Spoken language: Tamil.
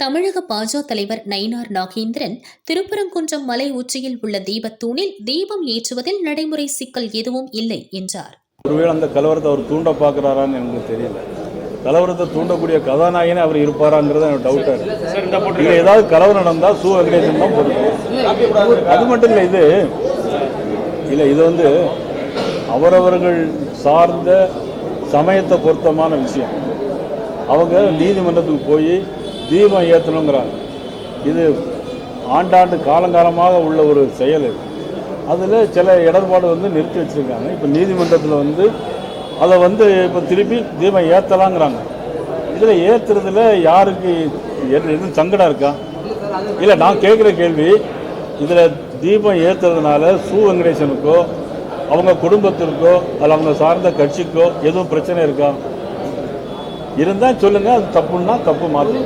தமிழக பாஜ தலைவர் நயினார் நாகேந்திரன் திருப்பரங்குன்றம் மலை உச்சியில் உள்ள தீபத்தூணில் தீபம் ஏற்றுவதில் நடைமுறை சிக்கல் எதுவும் இல்லை என்றார். ஒருவேளை அந்த கலவரத்தை அவர் தூண்ட பார்க்குறாரான்னு எனக்கு தெரியல. கலவரத்தை தூண்டக்கூடிய கதாநாயகனே அவர் இருப்பாராங்கிறது எனக்கு டவுட்டாக இருக்கு. இல்லை ஏதாவது கலவரம் நடந்தால் சு வெங்கடேசன் தான் பொறுப்பு அது மட்டும் இல்லை இது இல்லை இது வந்து அவரவர்கள் சார்ந்த சமயத்தை பொருத்தமான விஷயம். அவங்க நீதிமன்றத்துக்கு போய் தீபம் ஏற்றணுங்கிறாங்க இது ஆண்டாண்டு காலங்காலமாக உள்ள ஒரு செயல் இது. அதில் சில இடர்பாடு வந்து நிறுத்தி வச்சுருக்காங்க. இப்போ நீதிமன்றத்தில் வந்து அதை வந்து இப்போ திருப்பி தீபம் ஏற்றலாங்கிறாங்க இதில் ஏற்றுறதுல யாருக்கு எது- எதுவும் சங்கடம் இருக்கா? இல்லை நான் கேட்குற கேள்வி இதில் தீபம் ஏற்றுறதுனால சு வெங்கடேசனுக்கோ அவங்க குடும்பத்திற்கோ அல்ல அவங்க சார்ந்த கட்சிக்கோ எதுவும் பிரச்சனை இருக்கா? இருந்தால் சொல்லுங்கள் அது தப்புன்னா தப்பு மாற்றி